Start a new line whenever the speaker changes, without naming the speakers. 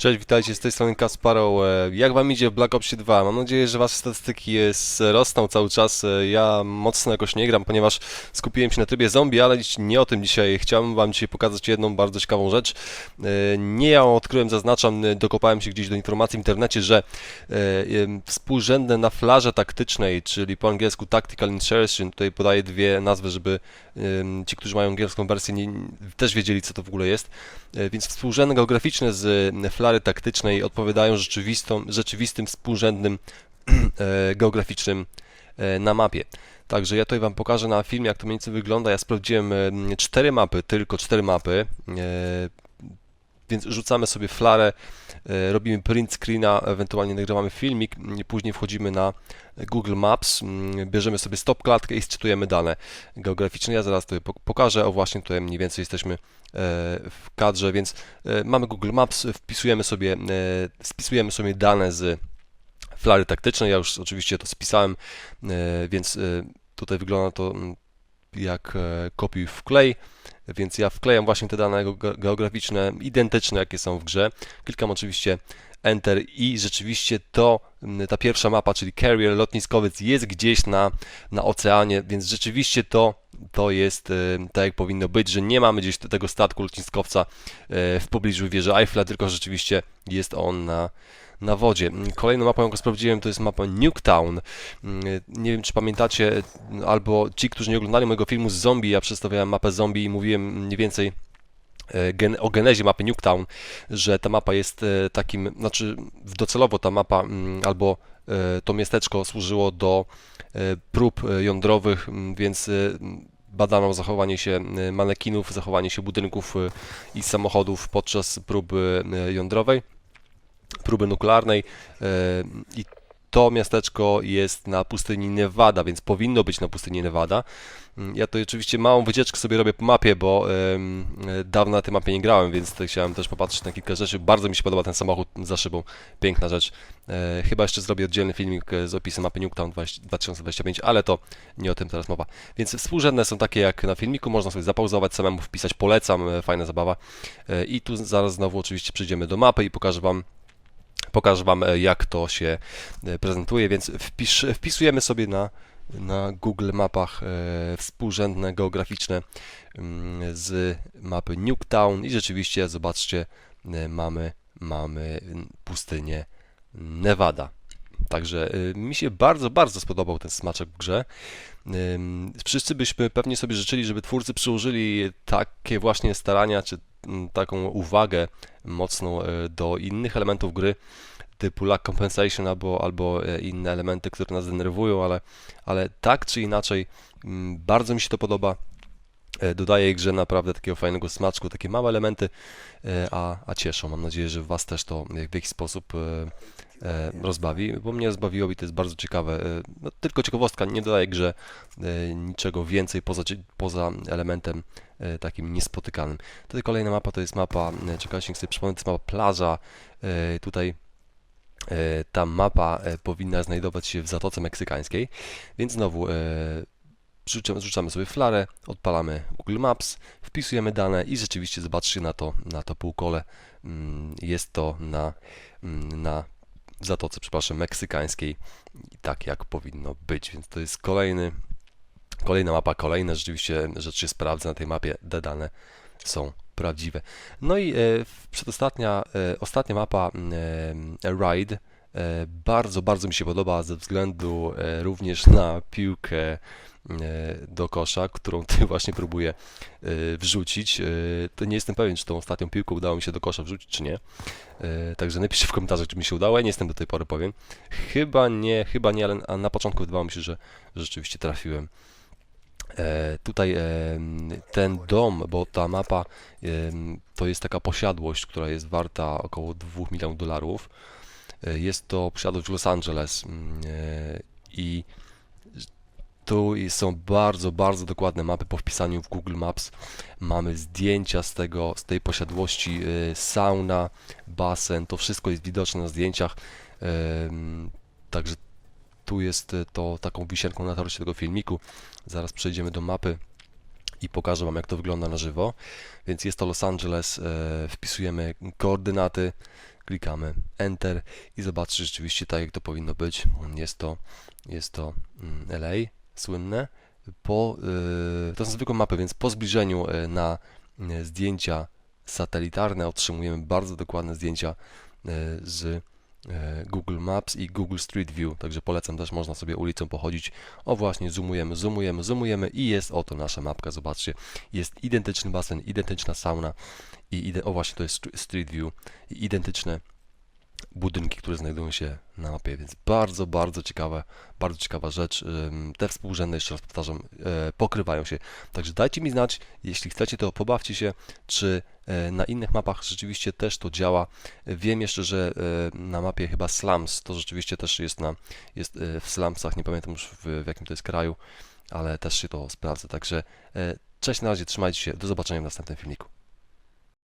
Cześć, witajcie z tej strony Kasparo. E, Jak wam idzie w Black Ops 2? Mam nadzieję, że wasze statystyki jest, rosną cały czas. E, Ja mocno jakoś nie gram, ponieważ skupiłem się na trybie zombie, ale nie o tym dzisiaj. Chciałem wam dzisiaj pokazać jedną bardzo ciekawą rzecz. E, Nie ja ją odkryłem, zaznaczam, e, dokopałem się gdzieś do informacji w internecie, że e, współrzędne na flarze taktycznej, czyli po angielsku Tactical Insertion, tutaj podaję dwie nazwy, żeby ci, którzy mają angielską wersję, nie, też wiedzieli, co to w ogóle jest. E, Więc współrzędne geograficzne z e, flary taktycznej odpowiadają rzeczywistym współrzędnym e, geograficznym e, na mapie. Także ja tutaj Wam pokażę na filmie, jak to mniej więcej wygląda. Ja sprawdziłem e, cztery mapy, tylko cztery mapy. Więc rzucamy sobie flarę, e, robimy print screena, ewentualnie nagrywamy filmik, później wchodzimy na Google Maps, bierzemy sobie stop klatkę i sczytujemy dane geograficzne. Ja zaraz pok- pokażę, o właśnie tutaj mniej więcej jesteśmy e, w kadrze, więc e, mamy Google Maps, wpisujemy sobie, spisujemy sobie dane z flary taktycznej. Ja już oczywiście to spisałem, więc tutaj wygląda to jak kopiuj wklej, więc ja wklejam właśnie te dane ge- geograficzne, identyczne jakie są w grze. Klikam oczywiście Enter i rzeczywiście to, ta pierwsza mapa, czyli Carrier, lotniskowiec jest gdzieś na, na oceanie, więc rzeczywiście to, to jest e, tak jak powinno być, że nie mamy gdzieś tego statku lotniskowca e, w pobliżu wieży Eiffla, tylko rzeczywiście jest on na, na wodzie. Kolejną mapą, jaką sprawdziłem, to jest mapa Nuketown. Mm, Nie wiem, czy pamiętacie, albo ci, którzy nie oglądali mojego filmu z zombie, ja przedstawiałem mapę zombie i mówiłem mniej więcej e, gen- o genezie mapy Nuketown, że ta mapa jest e, takim, znaczy docelowo ta mapa mm, albo e, to miasteczko służyło do prób jądrowych, m, więc badano zachowanie się manekinów, zachowanie się budynków i samochodów podczas próby jądrowej, próby nuklearnej e, i to miasteczko jest na pustyni Nevada, więc powinno być na pustyni Nevada. Mm, Ja to oczywiście małą wycieczkę sobie robię po mapie, bo e, dawno na tej mapie nie grałem, więc chciałem też popatrzeć na kilka rzeczy. Bardzo mi się podoba ten samochód za szybą, piękna rzecz. E, chyba jeszcze zrobię oddzielny filmik z opisem mapy Nuketown 20 2025, ale to nie o tym teraz mowa. Więc współrzędne są takie jak na filmiku, można sobie zapauzować, samemu wpisać, polecam, fajna zabawa. I tu zaraz znowu oczywiście przejdziemy do mapy i pokażę Wam pokażę Wam, e, jak to się e, prezentuje, więc wpisujemy sobie na, na Google Mapach e, współrzędne geograficzne mm, z mapy Nuketown i rzeczywiście, zobaczcie, mamy, mamy pustynię Nevada. Także mi się bardzo, bardzo spodobał ten smaczek w grze. Wszyscy byśmy pewnie sobie życzyli, żeby twórcy przyłożyli takie właśnie starania, czy taką uwagę mocną e, do innych elementów gry, typu lag compensation albo, albo e, inne elementy, które nas denerwują, ale, ale tak czy inaczej mm, bardzo mi się to podoba. E, Dodaje grze naprawdę takiego fajnego smaczku, takie małe elementy, e, a, a cieszą. Mam nadzieję, że Was też to w jakiś sposób e, e, rozbawi, bo mnie rozbawiło i to jest bardzo ciekawe. E, No, tylko ciekawostka, nie dodaje grze e, niczego więcej poza, poza elementem e, takim niespotykanym. Tutaj kolejna mapa to jest mapa, e, czekajcie, sobie przypomnę, to jest mapa plaża. E, Tutaj e, ta mapa e, powinna znajdować się w Zatoce Meksykańskiej, więc znowu e, Rzucamy, rzucamy sobie flarę, odpalamy Google Maps, wpisujemy dane i rzeczywiście zobaczcie na to, na to półkole. Mm, Jest to na, mm, na Zatoce, przepraszam, meksykańskiej i tak jak powinno być, więc to jest kolejny, kolejna mapa, kolejne rzeczywiście rzeczy się sprawdza na tej mapie, te dane są prawdziwe. No i e, przedostatnia, e, ostatnia mapa e, Ride e, bardzo, bardzo mi się podoba ze względu e, również na piłkę do kosza, którą ty właśnie próbuję e, wrzucić. E, To nie jestem pewien, czy tą ostatnią piłką udało mi się do kosza wrzucić, czy nie. E, Także napiszcie w komentarzach, czy mi się udało. Ja nie jestem do tej pory pewien. Chyba nie, chyba nie, ale na początku wydawało mi się, że rzeczywiście trafiłem. E, Tutaj e, ten dom, bo ta mapa to jest taka posiadłość, która jest warta około 2 milionów dolarów. E, Jest to posiadłość w Los Angeles mm, e, i tu i są bardzo, bardzo dokładne mapy po wpisaniu w Google Maps. Mamy zdjęcia z tego, z tej posiadłości, e, sauna, basen, to wszystko jest widoczne na zdjęciach. Także tu jest e, to taką wisienką na torcie tego filmiku. Zaraz przejdziemy do mapy i pokażę Wam, jak to wygląda na żywo. Więc jest to Los Angeles, e, wpisujemy koordynaty, klikamy Enter i zobaczcie rzeczywiście tak jak to powinno być. Jest to, jest to mm, LA słynne. Po, y, to są zwykłe mapy, więc po zbliżeniu y, na y, zdjęcia satelitarne otrzymujemy bardzo dokładne zdjęcia z Google Maps i Google Street View, także polecam też, można sobie ulicą pochodzić. O właśnie, zoomujemy, zoomujemy, zoomujemy i jest oto nasza mapka, zobaczcie. Jest identyczny basen, identyczna sauna i o właśnie to jest str- Street View i identyczne budynki, które znajdują się na mapie, więc bardzo, bardzo ciekawe, bardzo ciekawa rzecz. Te współrzędne, jeszcze raz powtarzam, e, pokrywają się. Także dajcie mi znać, jeśli chcecie, to pobawcie się, czy e, na innych mapach rzeczywiście też to działa. Wiem jeszcze, że e, na mapie chyba Slums, to rzeczywiście też jest, na, jest w Slumsach, nie pamiętam już w, w jakim to jest kraju, ale też się to sprawdza. Także cześć na razie, trzymajcie się, do zobaczenia w następnym filmiku.